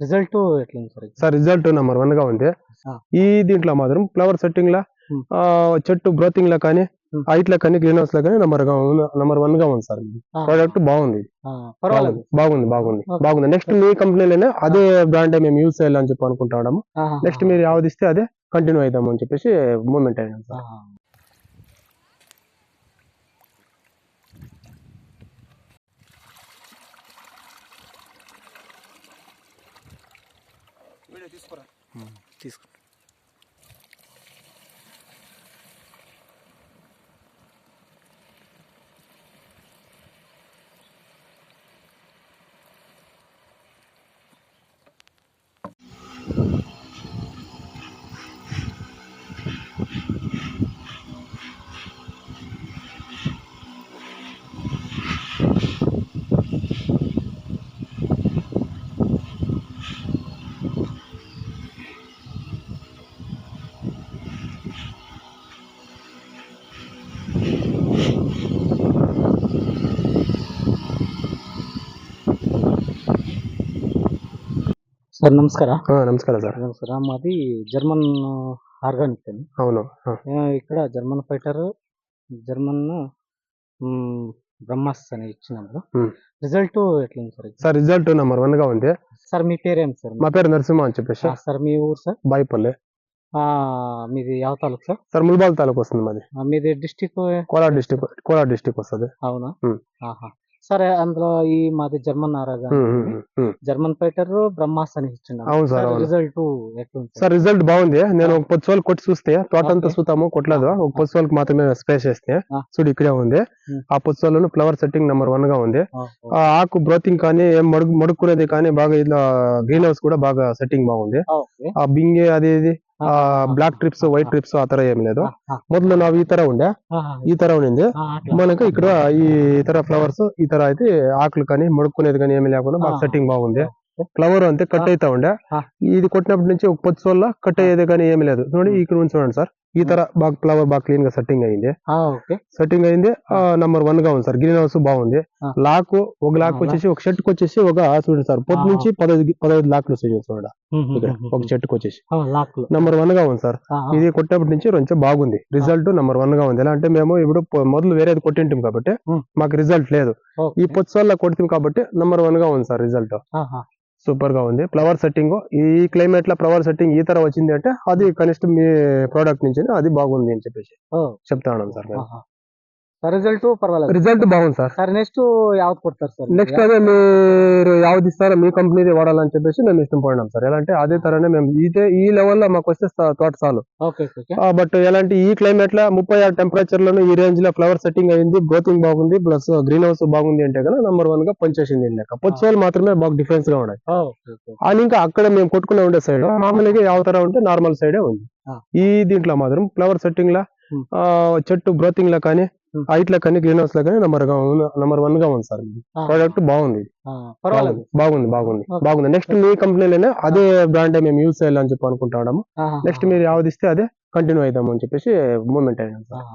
Result sir result number వన్గా ఉంది. ఈ దీంట్లో మాత్రం ఫ్లవర్ సెట్టింగ్ లా చెట్టు గ్రోతింగ్ లా కానీ. హైట్ లా కానీ గ్రీన్ హౌస్ లా కానీ నెంబర్గా నెంబర్ వన్గా ఉంది సార్. ప్రోడక్ట్ బాగుంది. బాగుంది బాగుంది. బాగుంది నెక్స్ట్ మీ కంపెనీలోనే అదే బ్రాండ్ మేము యూజ్ చేయాలని చెప్పి అనుకుంటాము నెక్స్ట్ మీరు యావది ఇస్తే అదే కంటిన్యూ అవుదాం అని చెప్పేసి మూమెంట్ అయినాం సార్. తీసుకురా? తీసుకు. సార్ నమస్కారం. నమస్కారం సార్. నమస్కారం మాది జర్మన్ ఆర్గానిక్ అని అవును ఇక్కడ జర్మన్ ఫైటర్ జర్మన్ బ్రహ్మాస్ అని ఇచ్చిన రిజల్ట్ ఎట్లా సార్? సార్ రిజల్ట్ నెంబర్ వన్గా ఉంది. సార్ మీ పేరేం సార్? మా పేరు నరసింహ అని చెప్పేసి. సార్ మీ ఊరు సార్? బాయిపల్లి. మీది యావ తాలూకు సార్? సార్ ముల్బాల్ తాలూకు వస్తుంది మాది. మీది district Kolar district Kolar district వస్తుంది. అవునా? ఆహా. సరే అందులో ఈ మాది జర్మన్ ఆర్గానిక్ జర్మన్ ఫైటర్ బ్రహ్మాస్ అని సార్. రిజల్ట్ సార్ రిజల్ట్ బాగుంది. నేను ఒక పది సోలు కొట్టి చూస్తే తోట అంతా. చూస్తాము కొట్టలేదు. ఒక పది సోలకు మాత్రమే స్ప్రే చేస్తే. చూడు ఇక్కడే ఉంది. ఆ పది సోలను ఫ్లవర్ సెట్టింగ్ నెంబర్ వన్గా ఉంది. ఆకు బ్రోతింగ్ కానీ ఏం మడుగు మడుక్కునేది కానీ బాగా ఇలా గ్రీన్ హౌస్ కూడా బాగా సెట్టింగ్ బాగుంది. ఆ బింగే అది ఇది ఆ, ఆ బ్లాక్ ట్రిప్స్ వైట్ ట్రిప్స్ ఆ ತರ ఏం లేదు ఆ, ఆ, మొదలు ನಾವು ఈ ತರ ఉండే ఆ, ఈ ತರ ఉండింది ఆ, అట్లా. మనకు ఇక్కడ ఈ ఇతర ఫ్లవర్స్ ఈ ತರ అయితే ఆకులు కానీ మడుక్కునేది కానీ ఏమీ లేకుండా బాగా ఆ. సెట్టింగ్ బాగుంది ఓకే. ఫ్లవర్ అంతే కట్ ఆ. అవుతా ఉండే ఆ. ఇది కొట్టినప్పటి నుంచి ఒక పది సోళ్ళ కట్ అయ్యేది కానీ ఏమీ లేదు చూడండి ఇక్కడ నుంచి చూడండి సార్ ఈ ತರ బాగా ఫ్లవర్ బాగా క్లీన్గా సెట్టింగ్ అయింది సెట్టింగ్ అయింది నంబర్ వన్గా ఉంది సార్ గ్రీన్ హౌస్ బాగుంది. లాక్ ఒక లాక్ వచ్చేసి ఒక చెట్టుకు వచ్చేసి ఒక చూడండి సార్ పొద్దు. నుంచి పదహైదు పదహైదు లాక్లు వస్తాయి చూడండి ఇక్కడ ఒక చెట్టుకు వచ్చేసి నంబర్ వన్గా ఉంది సార్ ఇది కొట్టినప్పటి నుంచి కొంచెం బాగుంది రిజల్ట్ నెంబర్ వన్గా ఉంది ఎలా అంటే మేము ఇప్పుడు మొదలు వేరేది కొట్టింటాం కాబట్టి. మాకు రిజల్ట్ లేదు ఈ పొత్తు కొడుతుంది కాబట్టి నెంబర్ వన్గా ఉంది సార్ రిజల్ట్ సూపర్గా ఉంది. ఫ్లవర్ సెట్టింగ్ ఈ క్లైమేట్లో ఫ్లవర్ సెట్టింగ్ ఈ తర వచ్చింది అంటే అది కనిష్ట మీ ప్రోడక్ట్ నుంచి అది బాగుంది అని చెప్పేసి చెప్తాను సార్ రిజల్ట్ పర్వాలేదు. రిజల్ట్ బాగుంది సార్ సార్ నెక్స్ట్ యావత్ కొడతారు సార్ నెక్స్ట్ అదే మీరు యావది ఇస్తారో? మీ కంపెనీది వాడాలని చెప్పేసి మేము ఇష్టం పడినాం సార్ ఎలా అంటే అదే తరనే మేము ఇదే ఈ లెవెల్లో మాకు వస్తే సా- తోట చాలు. ఓకే ఓకే బట్ ఎలాంటి ఈ క్లైమేట్లో ముప్పై ఆరు టెంపరేచర్ లోను ఈ రేంజ్లో ఫ్లవర్ సెట్టింగ్ అయింది గ్రోతింగ్ బాగుంది ప్లస్ గ్రీన్ హౌస్ బాగుంది అంటే కదా నంబర్ వన్గా పనిచేసింది లెక్క పొచ్చోలు మాత్రమే బాగా డిఫరెన్స్గా ఉన్నాయి. ఓకే అది ఇంకా అక్కడ మేము కొట్టుకునే ఉండే సైడ్ మామూలుగా యావతర ఉంటే నార్మల్ సైడే ఉంది. ఆ. ఈ దీంట్లో మాత్రం ఫ్లవర్ సెట్టింగ్ లా చెట్టు గ్రోతింగ్ లా కానీ Hmm. హైట్ లా కానీ గ్రీన్ హౌస్ లా కానీ నెంబర్ నెంబర్ వన్గా ఉంది సార్ ప్రోడక్ట్ బాగుంది. బాగుంది బాగుంది. బాగుంది నెక్స్ట్ మీ కంపెనీలోనే అదే బ్రాండ్ మేము యూజ్ చేయాలని చెప్పి అనుకుంటాము నెక్స్ట్ మీరు యావది ఇస్తే అదే కంటిన్యూ అవుదాం అని చెప్పేసి మూమెంట్ అయినా సార్.